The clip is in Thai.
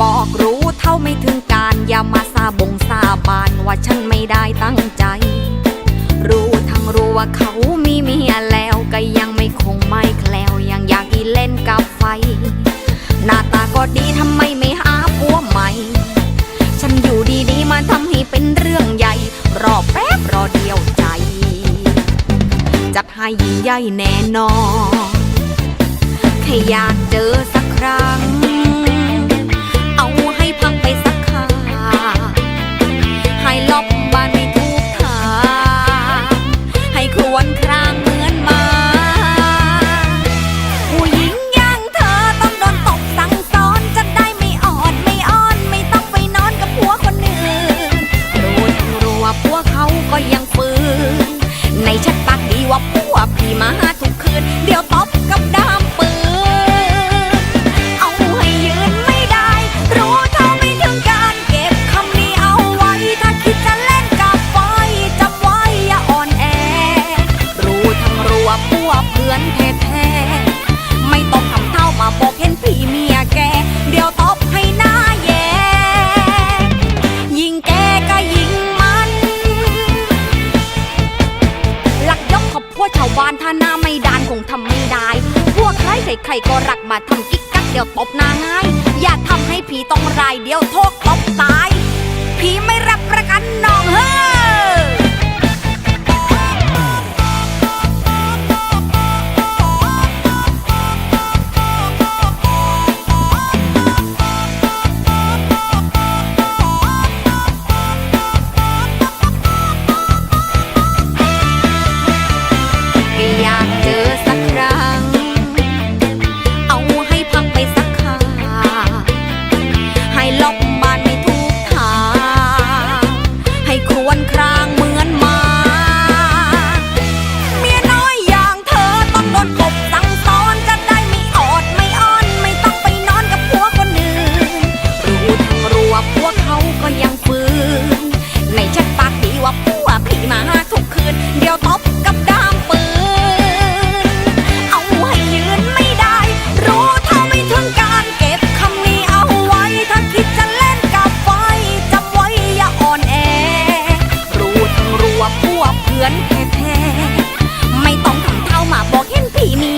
บอกรู้เท่าไม่ถึงการอย่ามาซาบงซาบานว่าฉันไม่ได้ตั้งใจ รู้ทั้งรู้ว่าเขามีเมียแล้วก็ยังไม่คงไม่แคล้วยังอยากอีเล่นกับไฟ หน้าตาก็ดีทำไมไม่หาผัวใหม่ ฉันอยู่ดีๆมาทำให้เป็นเรื่องใหญ่ รอแป๊บรอเดียวใจ จัดให้ยิ่งใหญ่แน่นอนแค่อยากเจอสักครั้ง ก็ยังฝืนในชัดปากดีว่าพวกพี่มาทุกาหน้าไม่ดานคงทำไม่ได้ พวกใครใครๆก็รักมาทำกิ๊กกักเดี๋ยวตบหน้าง่าย อย่าทำให้ผีต้องรายเดียวโทษตบตาย see me.